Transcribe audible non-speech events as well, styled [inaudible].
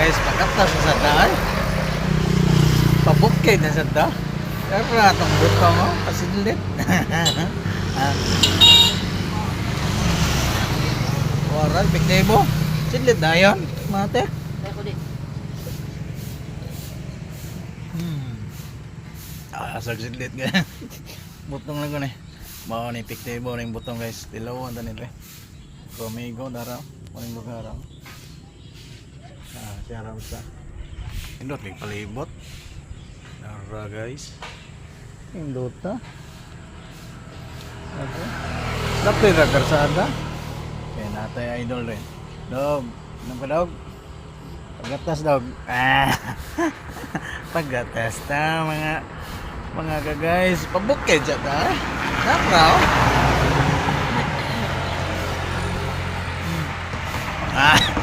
guys, pagkata sa sada ay. Pabukay na sada. Pero atong buto mo, pasidlit. [laughs] ah. Waral, piktebo. Sidlit na yun, mate. Hmm. Ah, asag sidlit ka. [laughs] butong lang ko ni. Mao ni piktebo ning butong guys. Dilawan ta nito. Romigo dara. Kuning lugar. secara besar Indot nih pelibot. Nara guys. Indota ah. Oke Tapi ada kersada Oke eh, nata ya idol rin Dog Nampak dog Pagatas dog ah. Pagatas ta mga Mga ka guys Pabukid siya ta Napraw Ah.